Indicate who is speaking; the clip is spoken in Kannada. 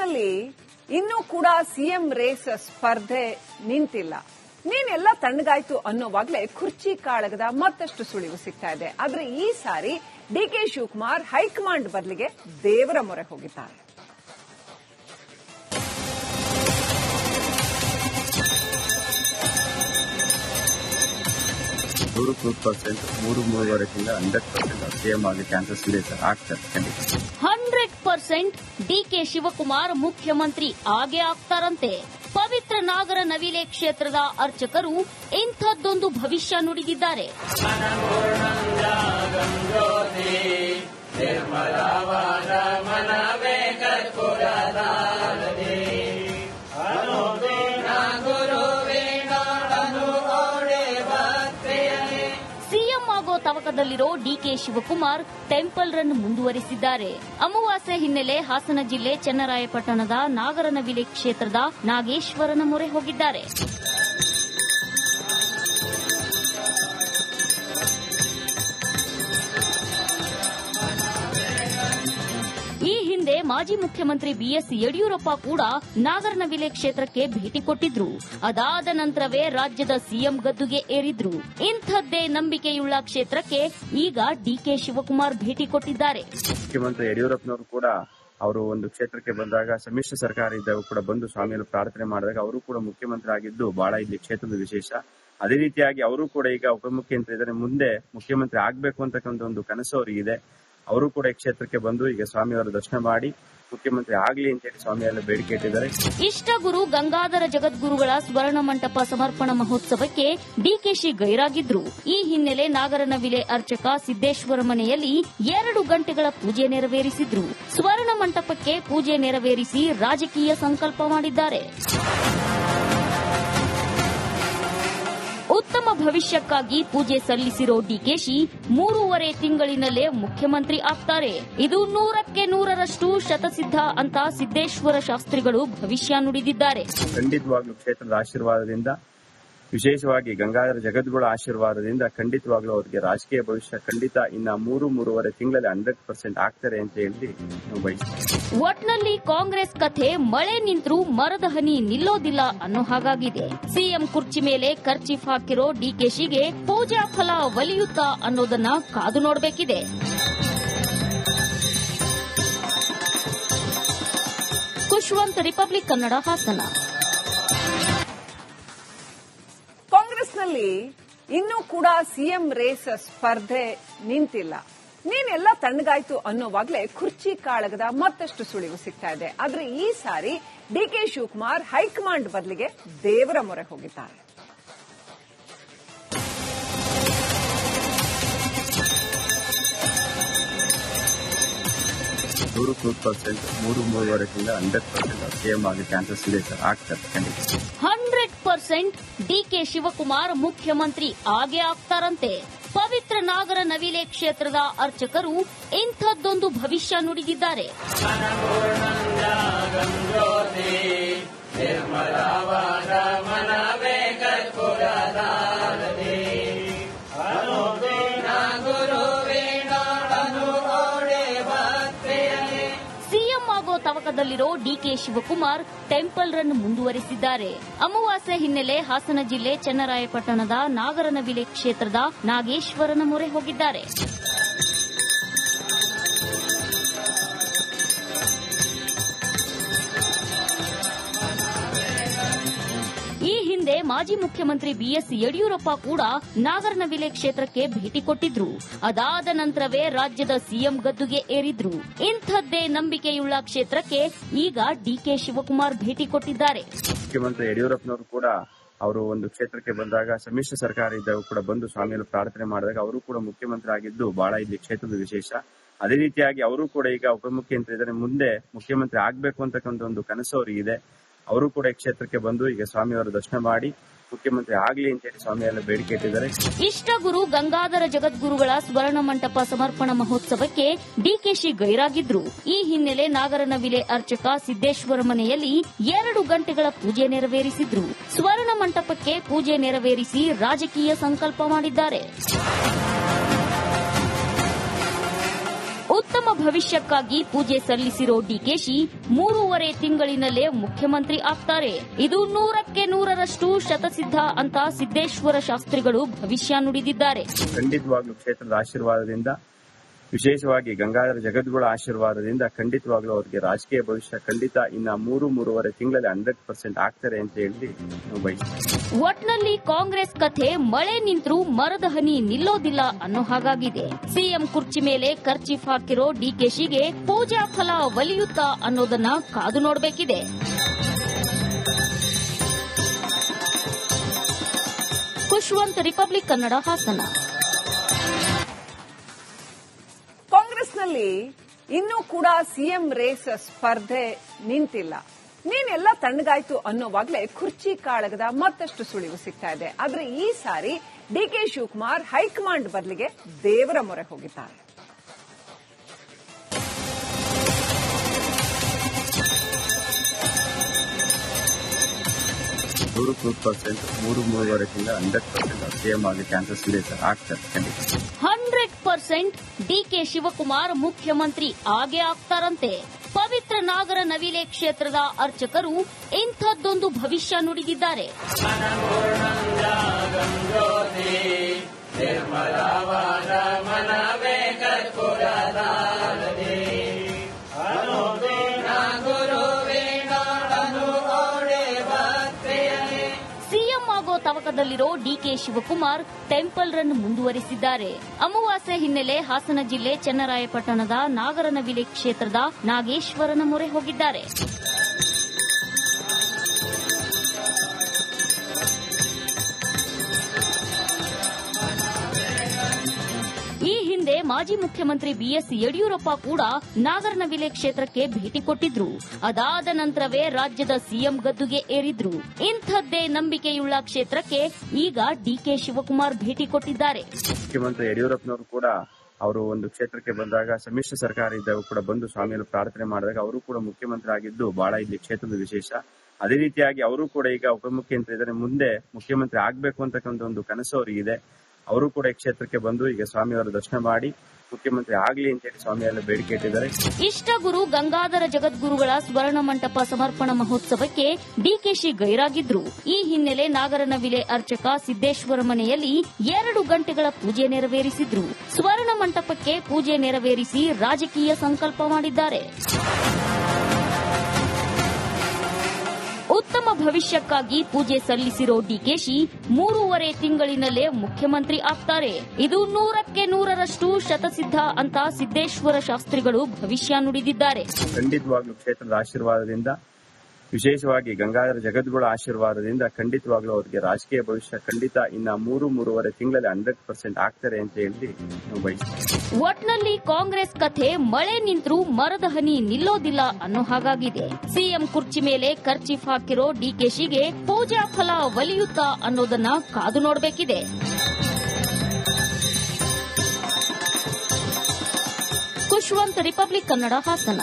Speaker 1: ಕಾಂಗ್ರೆಸ್ನಲ್ಲಿ ಇನ್ನೂ ಕೂಡ ಸಿಎಂ ರೇಸ್ ಸ್ಪರ್ಧೆ ನಿಂತಿಲ್ಲ. ನೀನೆಲ್ಲ ತಣ್ಣಗಾಯ್ತು ಅನ್ನೋವಾಗ್ಲೇ ಕುರ್ಚಿ ಕಾಳಗದ ಮತ್ತಷ್ಟು ಸುಳಿವು ಸಿಗ್ತಾ ಇದೆ. ಆದ್ರೆ ಈ ಸಾರಿ ಡಿಕೆ ಶಿವಕುಮಾರ್ ಹೈಕಮಾಂಡ್ ಬದಲಿಗೆ ದೇವರ ಮೊರೆ ಹೋಗಿದ್ದಾರೆ.
Speaker 2: ನೂರು ಟೂ ಪರ್ಸೆಂಟ್ ಮೂರು ಮೂರುವರೆ ತಿಂಗಳ ಹಂಡ್ರೆಡ್ ಪರ್ಸೆಂಟ್ ಸಿಎಂ ಆಗಿ ಚಾನ್ಸಸ್ ಇದೆ ಸರ್. ಆಗ್ತಾರೆ ಖಂಡಿತ.
Speaker 3: ಹಂಡ್ರೆಡ್ ಪರ್ಸೆಂಟ್ ಡಿಕೆ ಶಿವಕುಮಾರ್ ಮುಖ್ಯಮಂತ್ರಿ ಆಗೇ ಆಗ್ತಾರಂತೆ. ಪವಿತ್ರ ನಾಗರ ನವಿಲೆ ಕ್ಷೇತ್ರದ ಅರ್ಚಕರು ಇಂಥದ್ದೊಂದು ಭವಿಷ್ಯ ನುಡಿದಿದ್ದಾರೆ. ಸಿಎಂ ಆಗೋ ಡಿಕೆ ಶಿವಕುಮಾರ್ ಟೆಂಪಲ್ ರನ್ ಮುಂದುವರಿಸಿದ್ದಾರೆ. ಅಮಾವಾಸ್ಯೆ ಹಿನ್ನೆಲೆ ಹಾಸನ ಜಿಲ್ಲೆ ಚನ್ನರಾಯಪಟ್ಟಣದ ನಾಗರನವಿಲೆ ಕ್ಷೇತ್ರದ ನಾಗೇಶ್ವರನ ಮೊರೆ ಹೋಗಿದ್ದಾರೆ. ಮಾಜಿ ಮುಖ್ಯಮಂತ್ರಿ ಬಿಎಸ್ ಯಡಿಯೂರಪ್ಪ ಕೂಡ ನಾಗರನವಿಲೆ ಕ್ಷೇತ್ರಕ್ಕೆ ಭೇಟಿ ಕೊಟ್ಟಿದ್ರು. ಅದಾದ ನಂತರವೇ ರಾಜ್ಯದ ಸಿಎಂ ಗದ್ದುಗೆ ಏರಿದ್ರು. ಇಂಥದ್ದೇ ನಂಬಿಕೆಯುಳ್ಳ ಕ್ಷೇತ್ರಕ್ಕೆ ಈಗ ಡಿಕೆ ಶಿವಕುಮಾರ್ ಭೇಟಿ ಕೊಟ್ಟಿದ್ದಾರೆ.
Speaker 2: ಮುಖ್ಯಮಂತ್ರಿ ಯಡಿಯೂರಪ್ಪನವರು ಕೂಡ ಅವರು ಒಂದು ಕ್ಷೇತ್ರಕ್ಕೆ ಬಂದಾಗ ಸಮ್ಮಿಶ್ರ ಸರ್ಕಾರ ಇದ್ದಾಗ ಕೂಡ ಬಂದು ಸ್ವಾಮಿಯನ್ನು ಪ್ರಾರ್ಥನೆ ಮಾಡಿದಾಗ ಅವರು ಕೂಡ ಮುಖ್ಯಮಂತ್ರಿ ಆಗಿದ್ದು ಬಹಳ ಇಲ್ಲಿ ಕ್ಷೇತ್ರದ ವಿಶೇಷ. ಅದೇ ರೀತಿಯಾಗಿ ಅವರು ಕೂಡ ಈಗ ಉಪಮುಖ್ಯಮಂತ್ರಿ ಇದ್ದಾರೆ. ಮುಂದೆ ಮುಖ್ಯಮಂತ್ರಿ ಆಗ್ಬೇಕು ಅಂತಕ್ಕಂಥ ಒಂದು ಕನಸು ಅವರಿಗಿದೆ. ಅವರು ಕೂಡ ಈ ಕ್ಷೇತ್ರಕ್ಕೆ ಬಂದು ಈಗ ಸ್ವಾಮಿಯವರ ದರ್ಶನ ಮಾಡಿ ಮುಖ್ಯಮಂತ್ರಿ ಆಗ್ಲಿ ಅಂತ ಹೇಳಿ ಸ್ವಾಮಿಯಲ್ಲ ಬೇಡಿಕೆ ಇಟ್ಟಿದ್ದಾರೆ.
Speaker 3: ಇಷ್ಟಗುರು ಗಂಗಾಧರ ಜಗದ್ಗುರುಗಳ ಸ್ವರ್ಣ ಮಂಟಪ ಸಮರ್ಪಣಾ ಮಹೋತ್ಸವಕ್ಕೆ ಡಿಕೆಶಿ ಗೈರಾಗಿದ್ರು. ಈ ಹಿನ್ನೆಲೆ ನಾಗರನವಿಲೆ ಅರ್ಚಕ ಸಿದ್ದೇಶ್ವರ ಮನೆಯಲ್ಲಿ ಎರಡು ಗಂಟೆಗಳ ಪೂಜೆ ನೆರವೇರಿಸಿದ್ರು. ಸ್ವರ್ಣ ಮಂಟಪಕ್ಕೆ ಪೂಜೆ ನೆರವೇರಿಸಿ ರಾಜಕೀಯ ಸಂಕಲ್ಪ ಮಾಡಿದ್ದಾರೆ. ಉತ್ತಮ ಭವಿಷ್ಯಕ್ಕಾಗಿ ಪೂಜೆ ಸಲ್ಲಿಸಿರೋ ಡಿಕೆಶಿ ಮೂರೂವರೆ ತಿಂಗಳಿನಲ್ಲೇ ಮುಖ್ಯಮಂತ್ರಿ ಆಗ್ತಾರೆ. ಇದು ನೂರಕ್ಕೆ ನೂರರಷ್ಟು ಶತಸಿದ್ಧ ಅಂತ ಸಿದ್ದೇಶ್ವರ ಶಾಸ್ತ್ರಿಗಳು ಭವಿಷ್ಯ ನುಡಿದಿದ್ದಾರೆ.
Speaker 2: ಖಂಡಿತವಾಗ್ಲೂ ಕ್ಷೇತ್ರದ ಆಶೀರ್ವಾದದಿಂದ ವಿಶೇಷವಾಗಿ ಗಂಗಾಧರ ಜಗದ್ಗುಳ ಆಶೀರ್ವಾದದಿಂದ ಖಂಡಿತವಾಗ್ಲೂ ಅವರಿಗೆ ರಾಜಕೀಯ ಭವಿಷ್ಯ ಖಂಡಿತ ಇನ್ನ ಮೂರು, ಮೂರುವರೆ ತಿಂಗಳಲ್ಲಿ ಹಂಡ್ರೆಡ್ ಪರ್ಸೆಂಟ್ ಆಗ್ತಾರೆ ಅಂತ ಹೇಳಿ
Speaker 3: ಒಟ್ನಲ್ಲಿ ಕಾಂಗ್ರೆಸ್ ಕಥೆ ಮಳೆ ನಿಂತ್ರೂ ಮರದ ಹನಿ ನಿಲ್ಲೋದಿಲ್ಲ ಅನ್ನೋ ಹಾಗಾಗಿದೆ. ಸಿಎಂ ಕುರ್ಚಿ ಮೇಲೆ ಖರ್ಚಿಫ್ ಹಾಕಿರೋ ಡಿಕೆಶಿಗೆ ಪೂಜಾ ಫಲ ಒಲಿಯುತ್ತಾ ಅನ್ನೋದನ್ನ ಕಾದು ನೋಡಬೇಕಿದೆ. ಖುಷ್ವಂತ್ ರಿಪಬ್ಲಿಕ್ ಕನ್ನಡ ಹಾಸನ.
Speaker 1: ಕಾಂಗ್ರೆಸ್ನಲ್ಲಿ ಇನ್ನೂ ಕೂಡ ಸಿಎಂ ರೇಸ್ ಸ್ಪರ್ಧೆ ನಿಂತಿಲ್ಲ. ನೀನೆಲ್ಲ ತಣ್ಣಗಾಯ್ತು ಅನ್ನೋವಾಗ್ಲೇ ಕುರ್ಚಿ ಕಾಳಗದ ಮತ್ತಷ್ಟು ಸುಳಿವು ಸಿಗ್ತಾ ಇದೆ. ಆದ್ರೆ ಈ ಸಾರಿ ಡಿಕೆ ಶಿವಕುಮಾರ್ ಹೈಕಮಾಂಡ್ ಬದಲಿಗೆ ದೇವರ ಮೊರೆ ಹೋಗಿದ್ದಾರೆ.
Speaker 2: ನೂರು ಮೂರು ಪರ್ಸೆಂಟ್ ಮೂರು ಮೂರುವರೆ ತಿಂಗಳ ಹಂಡ್ರೆಡ್ ಪರ್ಸೆಂಟ್ ಸಿಎಂ ಆಗಿ ಚಾನ್ಸಸ್ ಇದೆ ಸರ್ ಆಗ್ತಾರೆ ಖಂಡಿತ.
Speaker 3: ಹಂಡ್ರೆಡ್ ಪರ್ಸೆಂಟ್ ಡಿಕೆ ಶಿವಕುಮಾರ್ ಮುಖ್ಯಮಂತ್ರಿ ಆಗೇ ಆಗ್ತಾರಂತೆ. ಪವಿತ್ರ ನಾಗರ ನವಿಲೆ ಕ್ಷೇತ್ರದ ಅರ್ಚಕರು ಇಂಥದ್ದೊಂದು ಭವಿಷ್ಯ ನುಡಿದಿದ್ದಾರೆ. ಆಗೋ ತವಕದಲ್ಲಿರೋ D K Shivakumar temple run ಮುಂದುವರೆಸಿದ್ದಾರೆ. ಅಮಾವಾಸ್ಯೆ ಹಿನ್ನೆಲೆ ಹಾಸನ ಜಿಲ್ಲೆ ಚನ್ನರಾಯಪಟ್ಟಣದ ನಾಗರನವಿಲೆ ಕ್ಷೇತ್ರದ ನಾಗೇಶ್ವರನ ಮೊರೆ ಹೋಗಿದ್ದಾರೆ. ಮಾಜಿ ಮುಖ್ಯಮಂತ್ರಿ ಬಿಎಸ್ ಯಡಿಯೂರಪ್ಪ ಕೂಡ ನಾಗರನವಿಲೆ ಕ್ಷೇತ್ರಕ್ಕೆ ಭೇಟಿ ಕೊಟ್ಟಿದ್ರು. ಅದಾದ ನಂತರವೇ ರಾಜ್ಯದ ಸಿಎಂ ಗದ್ದುಗೆ ಏರಿದ್ರು. ಇಂಥದ್ದೇ ನಂಬಿಕೆಯುಳ್ಳ ಕ್ಷೇತ್ರಕ್ಕೆ ಈಗ ಡಿಕೆ ಶಿವಕುಮಾರ್ ಭೇಟಿ ಕೊಟ್ಟಿದ್ದಾರೆ.
Speaker 2: ಮುಖ್ಯಮಂತ್ರಿ ಯಡಿಯೂರಪ್ಪನವರು ಕೂಡ ಅವರು ಒಂದು ಕ್ಷೇತ್ರಕ್ಕೆ ಬಂದಾಗ ಸಮ್ಮಿಶ್ರ ಸರ್ಕಾರ ಇದ್ದಾಗ ಕೂಡ ಬಂದು ಸ್ವಾಮಿಯನ್ನು ಪ್ರಾರ್ಥನೆ ಮಾಡಿದಾಗ ಅವರು ಕೂಡ ಮುಖ್ಯಮಂತ್ರಿ ಆಗಿದ್ದು ಬಹಳ ಇಲ್ಲಿ ಕ್ಷೇತ್ರದ ವಿಶೇಷ. ಅದೇ ರೀತಿಯಾಗಿ ಅವರು ಕೂಡ ಈಗ ಉಪಮುಖ್ಯಮಂತ್ರಿ ಇದ್ದಾರೆ. ಮುಂದೆ ಮುಖ್ಯಮಂತ್ರಿ ಆಗ್ಬೇಕು ಅಂತಕ್ಕಂಥ ಒಂದು ಕನಸು ಅವರಿಗಿದೆ. ಅವರು ಕೂಡ ಈ ಕ್ಷೇತ್ರಕ್ಕೆ ಬಂದು ಈಗ ಸ್ವಾಮಿಯವರ ದರ್ಶನ ಮಾಡಿ ಮುಖ್ಯಮಂತ್ರಿ ಆಗ್ಲಿ ಅಂತ ಹೇಳಿ ಸ್ವಾಮಿಯಲ್ಲ ಬೇಡಿಕೆ ಇಟ್ಟಿದ್ದಾರೆ.
Speaker 3: ಇಷ್ಟಗುರು ಗಂಗಾಧರ ಜಗದ್ಗುರುಗಳ ಸ್ವರ್ಣ ಮಂಟಪ ಸಮರ್ಪಣಾ ಮಹೋತ್ಸವಕ್ಕೆ ಡಿಕೆಶಿ ಗೈರಾಗಿದ್ರು. ಈ ಹಿನ್ನೆಲೆ ನಾಗರನವಿಲೆ ಅರ್ಚಕ ಸಿದ್ದೇಶ್ವರ ಮನೆಯಲ್ಲಿ ಎರಡು ಗಂಟೆಗಳ ಪೂಜೆ ನೆರವೇರಿಸಿದ್ರು. ಸ್ವರ್ಣ ಮಂಟಪಕ್ಕೆ ಪೂಜೆ ನೆರವೇರಿಸಿ ರಾಜಕೀಯ ಸಂಕಲ್ಪ ಮಾಡಿದ್ದಾರೆ. ಉತ್ತಮ ಭವಿಷ್ಯಕ್ಕಾಗಿ ಪೂಜೆ ಸಲ್ಲಿಸಿರೋ ಡಿಕೆಶಿ ಮೂರುವರೆ ತಿಂಗಳಿನಲ್ಲೇ ಮುಖ್ಯಮಂತ್ರಿ ಆಗ್ತಾರೆ. ಇದು ನೂರಕ್ಕೆ ನೂರರಷ್ಟು ಶತಸಿದ್ಧ ಅಂತ ಸಿದ್ದೇಶ್ವರ ಶಾಸ್ತ್ರಿಗಳು ಭವಿಷ್ಯ ನುಡಿದಿದ್ದಾರೆ.
Speaker 2: ಖಂಡಿತವಾಗ್ಲೂ ಕ್ಷೇತ್ರದ ಆಶೀರ್ವಾದದಿಂದ ವಿಶೇಷವಾಗಿ ಗಂಗಾಧರ ಜಗದ್ಗುಳ ಆಶೀರ್ವಾದದಿಂದ ಖಂಡಿತವಾಗ್ಲೂ ಅವರಿಗೆ ರಾಜಕೀಯ ಭವಿಷ್ಯ ಖಂಡಿತ ಇನ್ನ ಮೂರು, ಮೂರುವರೆ ತಿಂಗಳಲ್ಲಿ ಹಂಡ್ರೆಡ್ ಪರ್ಸೆಂಟ್ ಆಗ್ತಾರೆ ಅಂತ ಹೇಳಿ
Speaker 3: ಒಟ್ನಲ್ಲಿ ಕಾಂಗ್ರೆಸ್ ಕಥೆ ಮಳೆ ನಿಂತ್ರೂ ಮರದ ಹನಿ ನಿಲ್ಲೋದಿಲ್ಲ ಅನ್ನೋ ಹಾಗಾಗಿದೆ. ಸಿಎಂ ಕುರ್ಚಿ ಮೇಲೆ ಕರ್ಚೀಫ್ ಹಾಕಿರೋ ಡಿಕೆಶಿಗೆ ಪೂಜಾ ಫಲ ಒಲಿಯುತ್ತಾ ಅನ್ನೋದನ್ನ ಕಾದು ನೋಡಬೇಕಿದೆ. ಖುಷ್ವಂತ್ ರಿಪಬ್ಲಿಕ್ ಕನ್ನಡ ಹಾಸನ.
Speaker 1: ಕಾಂಗ್ರೆಸ್ನಲ್ಲಿ ಇನ್ನೂ ಕೂಡ ಸಿಎಂ ರೇಸ್ ಸ್ಪರ್ಧೆ ನಿಂತಿಲ್ಲ. ನೀನೆಲ್ಲ ತಣ್ಣಗಾಯ್ತು ಅನ್ನೋವಾಗ್ಲೇ ಕುರ್ಚಿ ಕಾಳಗದ ಮತ್ತಷ್ಟು ಸುಳಿವು ಸಿಗ್ತಾ ಇದೆ. ಆದ್ರೆ ಈ ಸಾರಿ ಡಿಕೆ ಶಿವಕುಮಾರ್ ಹೈಕಮಾಂಡ್ ಬದಲಿಗೆ ದೇವರ ಮೊರೆ ಹೋಗಿದ್ದಾರೆ.
Speaker 2: ನೂರು ಟೂ ಪರ್ಸೆಂಟ್ ಮೂರು ಮೂರುವರೆ ತಿಂಗಳ ಹಂಡ್ರೆಡ್ ಪರ್ಸೆಂಟ್ ಸಿಎಂ ಆಗಿ ಚಾನ್ಸಸ್ ಇದೆ ಸರ್ ಆಗ್ತಾರೆ
Speaker 3: ಹಂಡ್ರೆಡ್ ಪರ್ಸೆಂಟ್ ಡಿಕೆ ಶಿವಕುಮಾರ್ ಮುಖ್ಯಮಂತ್ರಿ ಆಗೇ ಆಗ್ತಾರಂತೆ. ಪವಿತ್ರ ನಾಗರ ನವಿಲೆ ಕ್ಷೇತ್ರದ ಅರ್ಚಕರು ಇಂಥದ್ದೊಂದು ಭವಿಷ್ಯ ನುಡಿದಿದ್ದಾರೆ. ಆಗೋ ತವಕದಲ್ಲಿರೋ D K Shivakumar temple run ಮುಂದುವರಿಸಿದ್ದಾರೆ. ಅಮಾವಾಸ್ಯೆ ಹಿನ್ನೆಲೆ ಹಾಸನ ಜಿಲ್ಲೆ ಚನ್ನರಾಯಪಟ್ಟಣದ ನಾಗರನವಿಲೆ ಕ್ಷೇತ್ರದ ನಾಗೇಶ್ವರನ ಮೊರೆ ಹೋಗಿದ್ದಾರೆ. ಹಿಂದೆ ಮಾಜಿ ಮುಖ್ಯಮಂತ್ರಿ ಬಿಎಸ್ ಯಡಿಯೂರಪ್ಪ ಕೂಡ ನಾಗರನವಿಲೆ ಕ್ಷೇತ್ರಕ್ಕೆ ಭೇಟಿ ಕೊಟ್ಟಿದ್ರು. ಅದಾದ ನಂತರವೇ ರಾಜ್ಯದ ಸಿಎಂ ಗದ್ದುಗೆ ಏರಿದ್ರು. ಇಂಥದ್ದೇ ನಂಬಿಕೆಯುಳ್ಳ ಕ್ಷೇತ್ರಕ್ಕೆ ಈಗ ಡಿಕೆ ಶಿವಕುಮಾರ್ ಭೇಟಿ ಕೊಟ್ಟಿದ್ದಾರೆ.
Speaker 2: ಮುಖ್ಯಮಂತ್ರಿ ಯಡಿಯೂರಪ್ಪನವರು ಕೂಡ ಅವರು ಒಂದು ಕ್ಷೇತ್ರಕ್ಕೆ ಬಂದಾಗ ಸಮ್ಮಿಶ್ರ ಸರ್ಕಾರ ಇದ್ದಾಗ ಕೂಡ ಬಂದು ಸ್ವಾಮಿಯನ್ನು ಪ್ರಾರ್ಥನೆ ಮಾಡಿದಾಗ ಅವರು ಕೂಡ ಮುಖ್ಯಮಂತ್ರಿ ಆಗಿದ್ದು ಬಹಳ ಇಲ್ಲಿ ಕ್ಷೇತ್ರದ ವಿಶೇಷ. ಅದೇ ರೀತಿಯಾಗಿ ಅವರು ಕೂಡ ಈಗ ಉಪಮುಖ್ಯಮಂತ್ರಿ ಇದ್ದಾರೆ. ಮುಂದೆ ಮುಖ್ಯಮಂತ್ರಿ ಆಗ್ಬೇಕು ಅಂತಕ್ಕಂಥ ಒಂದು ಕನಸು ಅವರಿಗಿದೆ. ಅವರು ಕೂಡ ಈ ಕ್ಷೇತ್ರಕ್ಕೆ ಬಂದು ಈಗ ಸ್ವಾಮಿಯವರ ದರ್ಶನ ಮಾಡಿ ಮುಖ್ಯಮಂತ್ರಿ ಆಗ್ಲಿ ಅಂತ ಹೇಳಿ ಸ್ವಾಮಿಯಲ್ಲ ಬೇಡಿಕೆ ಇಟ್ಟಿದ್ದಾರೆ.
Speaker 3: ಇಷ್ಟಗುರು ಗಂಗಾಧರ ಜಗದ್ಗುರುಗಳ ಸ್ವರ್ಣ ಮಂಟಪ ಸಮರ್ಪಣಾ ಮಹೋತ್ಸವಕ್ಕೆ ಡಿಕೆಶಿ ಗೈರಾಗಿದ್ರು. ಈ ಹಿನ್ನೆಲೆ ನಾಗರನವಿಲೆ ಅರ್ಚಕ ಸಿದ್ದೇಶ್ವರ ಮನೆಯಲ್ಲಿ ಎರಡು ಗಂಟೆಗಳ ಪೂಜೆ ನೆರವೇರಿಸಿದ್ರು. ಸ್ವರ್ಣ ಮಂಟಪಕ್ಕೆ ಪೂಜೆ ನೆರವೇರಿಸಿ ರಾಜಕೀಯ ಸಂಕಲ್ಪ ಮಾಡಿದ್ದಾರೆ. ಉತ್ತಮ ಭವಿಷ್ಯಕ್ಕಾಗಿ ಪೂಜೆ ಸಲ್ಲಿಸಿರೋ ಡಿಕೆಶಿ ಮೂರುವರೆ ತಿಂಗಳಿನಲ್ಲೇ ಮುಖ್ಯಮಂತ್ರಿ ಆಗ್ತಾರೆ. ಇದು ನೂರಕ್ಕೆ ನೂರರಷ್ಟು ಶತಸಿದ್ಧ ಅಂತ ಸಿದ್ದೇಶ್ವರ ಶಾಸ್ತ್ರಿಗಳು ಭವಿಷ್ಯ ನುಡಿದಿದ್ದಾರೆ.
Speaker 2: ಖಂಡಿತವಾಗ್ಲೂ ಕ್ಷೇತ್ರದ ಆಶೀರ್ವಾದದಿಂದ ವಿಶೇಷವಾಗಿ ಗಂಗಾಧರ ಜಗದ್ಗುಳ ಆಶೀರ್ವಾದದಿಂದ ಖಂಡಿತವಾಗ್ಲೂ ಅವರಿಗೆ ರಾಜಕೀಯ ಭವಿಷ್ಯ ಖಂಡಿತ ಇನ್ನ ಮೂರು, ಮೂರುವರೆ ತಿಂಗಳಲ್ಲಿ ಹಂಡ್ರೆಡ್ ಪರ್ಸೆಂಟ್ ಆಗ್ತಾರೆ ಅಂತ ಹೇಳಿ
Speaker 3: ಒಟ್ನಲ್ಲಿ ಕಾಂಗ್ರೆಸ್ ಕಥೆ ಮಳೆ ನಿಂತ್ರೂ ಮರದ ಹನಿ ನಿಲ್ಲೋದಿಲ್ಲ ಅನ್ನೋ ಹಾಗಾಗಿದೆ. ಸಿಎಂ ಕುರ್ಚಿ ಮೇಲೆ ಕರ್ಚೀಫ್ ಹಾಕಿರೋ ಡಿಕೆಶಿಗೆ ಪೂಜಾ ಫಲ ಒಲಿಯುತ್ತಾ ಅನ್ನೋದನ್ನ ಕಾದು ನೋಡಬೇಕಿದೆ. ಖುಷ್ವಂತ್ ರಿಪಬ್ಲಿಕ್ ಕನ್ನಡ ಹಾಸನ.